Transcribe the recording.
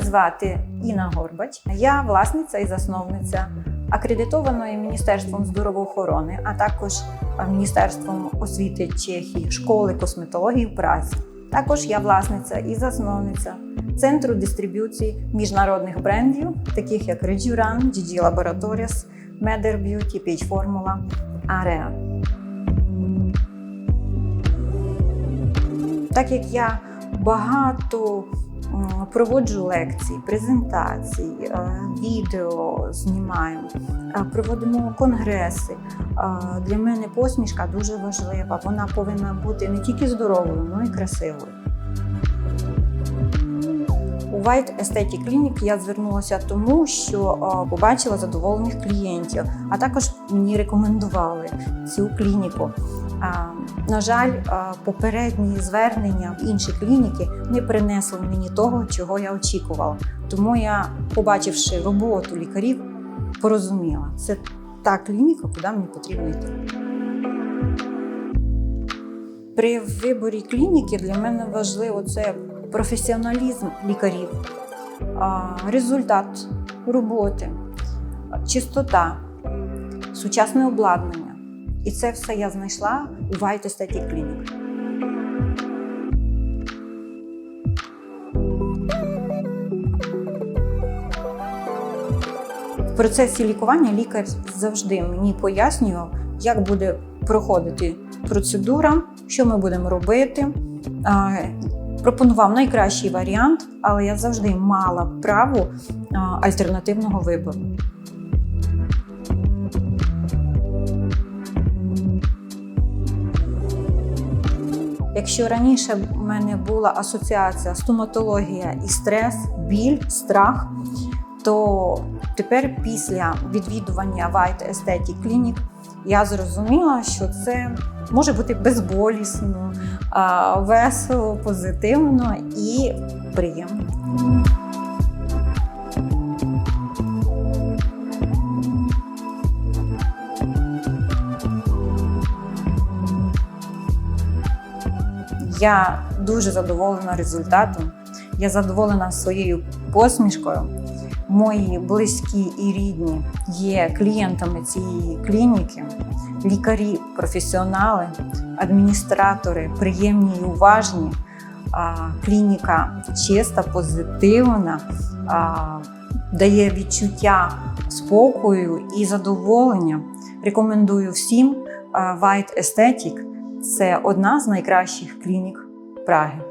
звати Інна Горбач. Я власниця і засновниця акредитованої Міністерством здоровоохорони, а також е, Міністерством освіти Чехії школи косметології в Празі. Також я власниця і засновниця центру дистриб'юції міжнародних брендів, таких як Rejuran, GG Laboratories, Meder Beauty, Peach Formula, Area. Так як я багато проводжу лекції, презентації, е, відео знімаю, е, проводимо конгреси. е, Для мене посмішка дуже важлива. Вона повинна бути не тільки здоровою, але й красивою. У White Aesthetic Clinic я звернулася тому, що побачила задоволених клієнтів, а також мені рекомендували цю клініку. На жаль, попередні звернення в інші клініки не принесли мені того, чого я очікувала. Тому я, побачивши роботу лікарів, порозуміла, це та клініка, куди мені потрібно йти. При виборі клініки для мене важливо це професіоналізм лікарів, результат роботи, чистота, сучасне обладнання. І це все я знайшла у White Aesthetic Clinic. В процесі лікування лікар завжди мені пояснював, як буде проходити процедура, що ми будемо робити. Пропонував найкращий варіант, але я завжди мала право альтернативного вибору. Якщо раніше в мене була асоціація стоматологія і стрес, біль, страх, то тепер після відвідування White Aesthetic Clinic я зрозуміла, що це може бути безболісно, весело, позитивно і приємно. Я дуже задоволена результатом. Я задоволена своєю посмішкою. Мої близькі і рідні є клієнтами цієї клініки, лікарі, професіонали, адміністратори приємні і уважні. Клініка чиста, позитивна, дає відчуття спокою і задоволення. Рекомендую всім White Aesthetic. Це одна з найкращих клінік Праги.